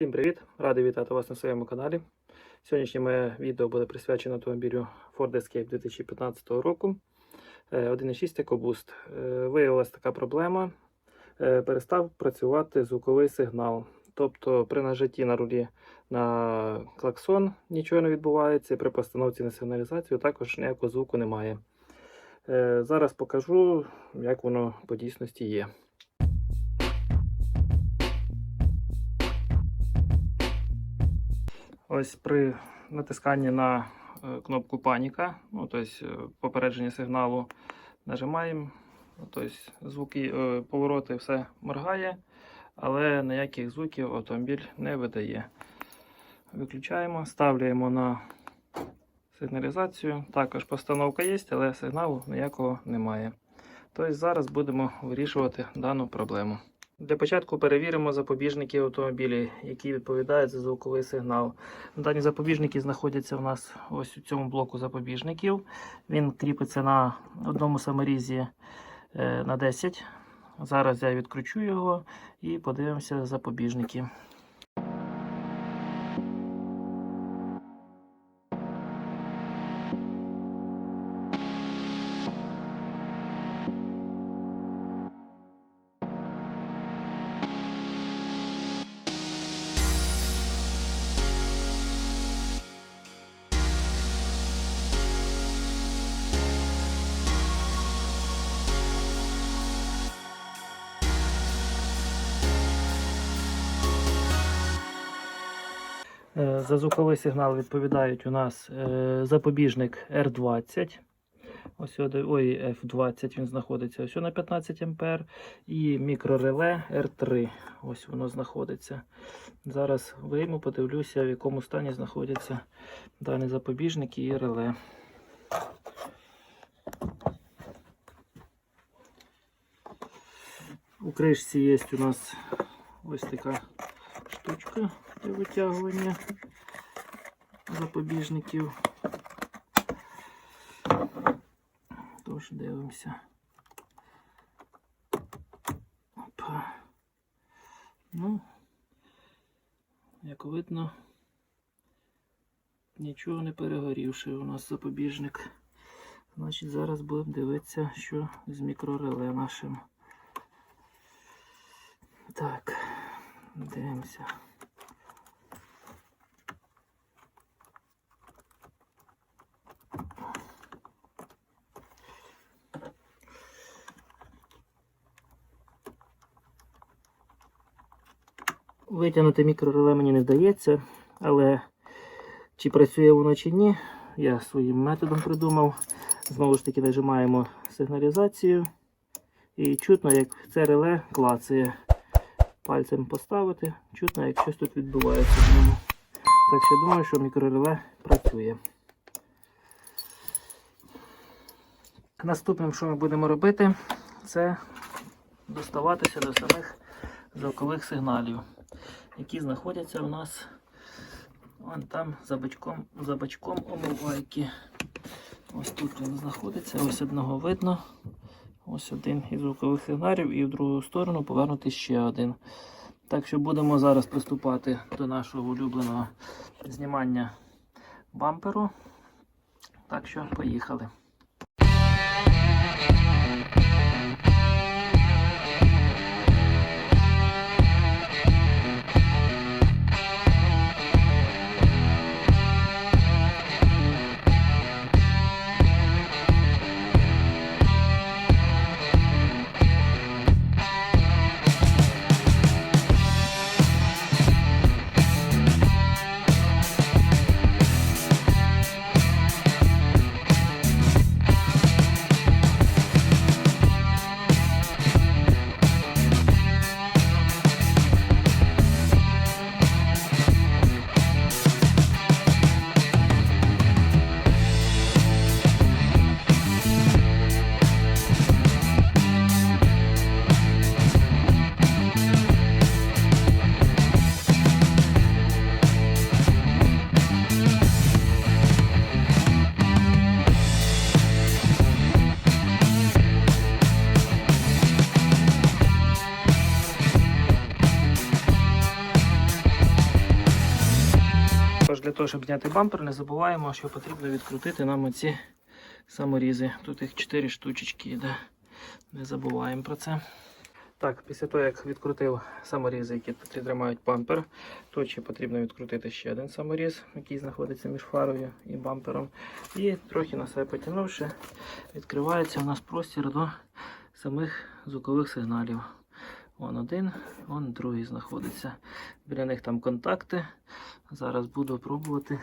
Всім привіт! Радий вітати вас на своєму каналі. Сьогоднішнє моє відео буде присвячено автомобілю Ford Escape 2015 року. Е, 1.6 EcoBoost. Виявилася така проблема. Е, Перестав працювати звуковий сигнал. Тобто при нажатті на рулі на клаксон нічого не відбувається, і при постановці на сигналізацію також ніякого звуку немає. Е, Зараз покажу, як воно по дійсності є. Ось при натисканні на е, кнопку паніка, ну, тобто е, попередження сигналу, нажимаємо, ну, тобто звуки, е, повороти, все моргає, але ніяких звуків автомобіль не видає. Виключаємо, ставляємо на сигналізацію. Також постановка є, але сигналу ніякого немає. Тобто зараз будемо вирішувати дану проблему. Для початку перевіримо запобіжники автомобілі, які відповідають за звуковий сигнал. Дані запобіжники знаходяться у нас ось у цьому блоку запобіжників. Він кріпиться на одному саморізі е, на 10. Зараз я відкручу його і подивимося запобіжники. За звуковий сигнал відповідають у нас е, запобіжник R20. Ось ой, F20 він знаходиться ось на 15 А. І мікрореле R3. Ось воно знаходиться. Зараз вийму, подивлюся, в якому стані знаходяться дані запобіжники і реле. У кришці є у нас ось така штучка для витягування запобіжників. Тож дивимося. Опа. Ну, як видно, нічого не перегорівши у нас запобіжник. Значить, зараз будемо дивитися, що з мікрореле нашим. Так, дивимося. Витягнути мікрореле мені не вдається, але чи працює воно чи ні, я своїм методом придумав. Знову ж таки нажимаємо сигналізацію і чутно, як це реле клацає. Пальцем поставити, чутно, як щось тут відбувається в ньому. Так що думаю, що мікрореле працює. Наступним, що ми будемо робити, це доставатися до самих звукових сигналів, які знаходяться у нас вон там за бачком, за бачком омивайки. Ось тут він знаходиться, ось одного видно. Ось один із звукових сигналів і в другу сторону повернути ще один. Так що будемо зараз приступати до нашого улюбленого знімання бамперу. Так що поїхали. Для того, щоб зняти бампер, не забуваємо, що потрібно відкрутити нам оці саморізи. Тут їх 4 штучечки йде. Не забуваємо про це. Так, після того, як відкрутив саморізи, які тримають бампер, тут ще потрібно відкрутити ще один саморіз, який знаходиться між фарою і бампером. І трохи на себе потягнувши, відкривається у нас простір до самих звукових сигналів. Вон один, вон другий знаходиться. Біля них там контакти. Зараз буду пробувати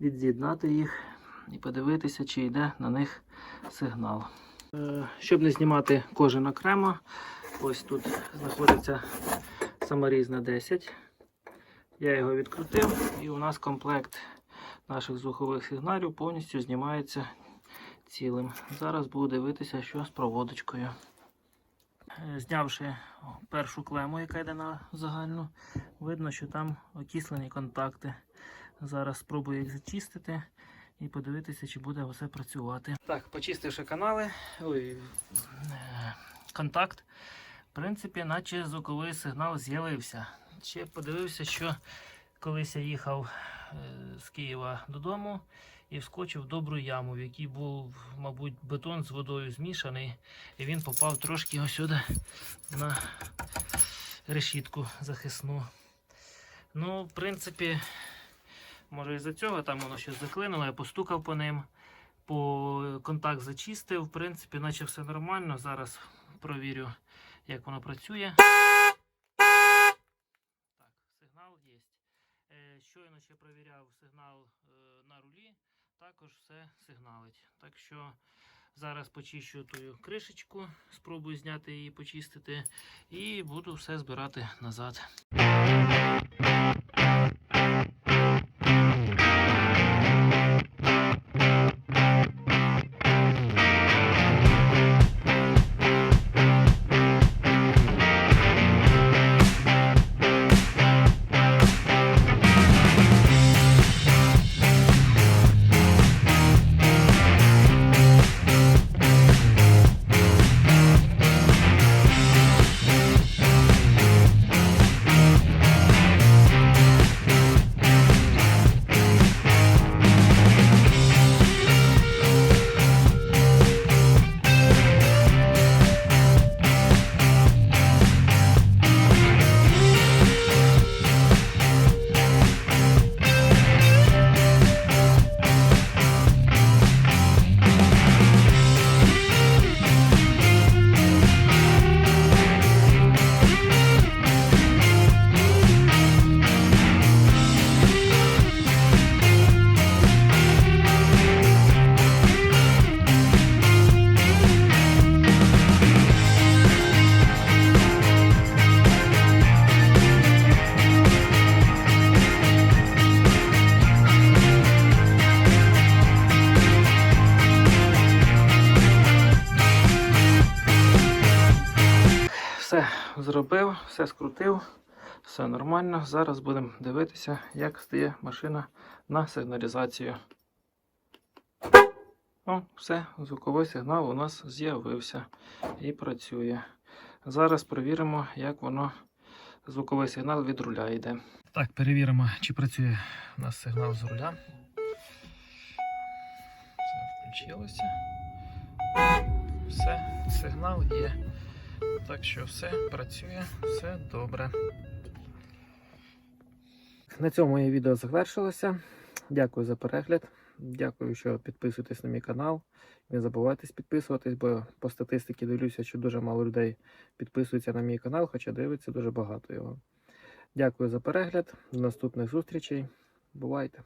відз'єднати їх і подивитися, чи йде на них сигнал. Е, Щоб не знімати кожен окремо, ось тут знаходиться саморіз на 10. Я його відкрутив і у нас комплект наших звукових сигналів повністю знімається цілим. Зараз буду дивитися, що з проводочкою. Е, Знявши першу клему, яка йде на загальну, видно, що там окислені контакти. Зараз спробую їх зачистити і подивитися, чи буде все працювати. Так, почистивши канали, ой, е, контакт, в принципі, наче звуковий сигнал з'явився. Ще подивився, що колись я їхав е, з Києва додому і вскочив в добру яму, в якій був, мабуть, бетон з водою змішаний, і він попав трошки ось сюди на решітку захисну. Ну, в принципі, може із-за цього там воно щось заклинуло, я постукав по ним, по контакт зачистив, в принципі, наче все нормально. Зараз провірю, як воно працює. Сигнал є. Е, Щойно ще провіряв сигнал е, на рулі, також все сигналить. Так що зараз почищу ту кришечку, спробую зняти її, почистити, і буду все збирати назад. Все зробив, все скрутив, все нормально. Зараз будемо дивитися, як стає машина на сигналізацію. О, все, звуковий сигнал у нас з'явився і працює. Зараз перевіримо, як воно звуковий сигнал від руля йде. Так, перевіримо, чи працює у нас сигнал з руля. Все включилося. Все, сигнал є. Так що все працює, все добре. На цьому моє відео завершилося. Дякую за перегляд. Дякую, що підписуєтесь на мій канал. Не забувайте підписуватись, бо по статистиці дивлюся, що дуже мало людей підписуються на мій канал, хоча дивиться дуже багато його. Дякую за перегляд. До наступних зустрічей. Бувайте!